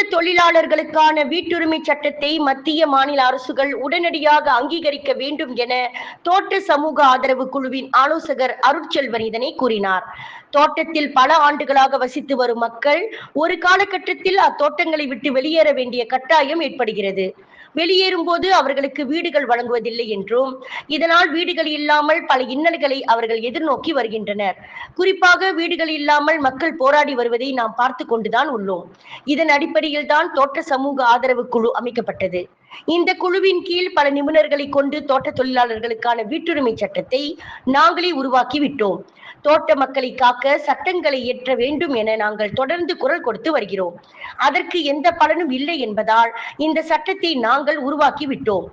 தொழிலாளர்களுக்கான வீட்டுரிமை சட்டத்தை மத்திய மாநில அரசுகள் உடனடியாக அங்கீகரிக்க வேண்டும் என தோட்ட சமூக ஆதரவு குழுவின் ஆலோசகர் அருட்செல்வன் இதனை கூறினார். தோட்டத்தில் பல ஆண்டுகளாக வசித்து வரும் மக்கள் ஒரு காலகட்டத்தில் அத்தோட்டங்களை விட்டு வெளியேற வேண்டிய கட்டாயம் ஏற்படுகிறது. வெளியேறும் போது அவர்களுக்கு வீடுகள் வழங்குவதில்லை என்றும் இதனால் வீடுகள் இல்லாமல் பல இன்னல்களை அவர்கள் எதிர்நோக்கி வருகின்றனர். குறிப்பாக வீடுகள் இல்லாமல் மக்கள் போராடி வருவதை நாம் பார்த்து கொண்டுதான் உள்ளோம். இதன் அடிப்படையில் தான் தோட்ட சமூக ஆதரவு குழு அமைக்கப்பட்டது. இந்த குழுவின் கீழ் பல நிபுணர்களை கொண்டு தோட்ட தொழிலாளர்களுக்கான வீட்டுரிமை சட்டத்தை நாங்களே உருவாக்கி விட்டோம் தோட்ட மக்களை காக்க சட்டங்களை இயற்ற வேண்டும் என நாங்கள் தொடர்ந்து குரல் கொடுத்து வருகிறோம். அதற்கு எந்த பலனும் இல்லை என்பதால் இந்த சட்டத்தை நாங்கள் உருவாக்கி விட்டோம்.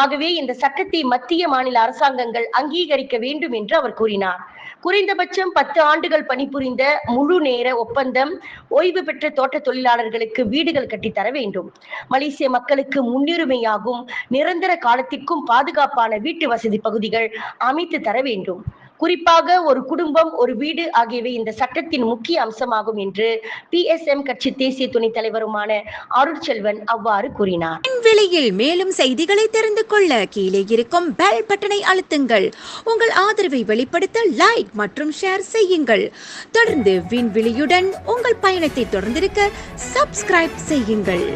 ஆகவே இந்த சட்டத்தை மத்திய மாநில அரசாங்கங்கள் அங்கீகரிக்க வேண்டும் என்று அவர் கூறினார். குறைந்தபட்சம் பத்து ஆண்டுகள் பணிபுரிந்த முழு நேர ஒப்பந்தம் ஓய்வு பெற்ற தோட்ட தொழிலாளர்களுக்கு வீடுகள் கட்டித்தர வேண்டும். மலேசிய மக்களுக்கு முன்னுரிமையாகும் நிரந்தர காலத்திற்கும் பாதுகாப்பான வீட்டு வசதி பகுதிகள் அமைத்து தர வேண்டும். குறிப்பாக ஒரு குடும்பம் ஒரு வீடு ஆகியவை இந்த சட்டத்தின் முக்கிய அம்சமாகும் என்று பி எஸ் எம் கட்சி தேசிய துணைத் தலைவருமான அருட்செல்வன் அவ்வாறு கூறினார். விலையில் மேலும் செய்திகளை தெரிந்து கொள்ள கீழே இருக்கும் பெல் பட்டனை அழுத்துங்கள். உங்கள் ஆதரவை வெளிப்படுத்த லைக் மற்றும் ஷேர் செய்யுங்கள். தொடர்ந்து விண்வெளியுடன் உங்கள் பயணத்தை தொடர்ந்திருக்க சப்ஸ்கிரைப் செய்யுங்கள்.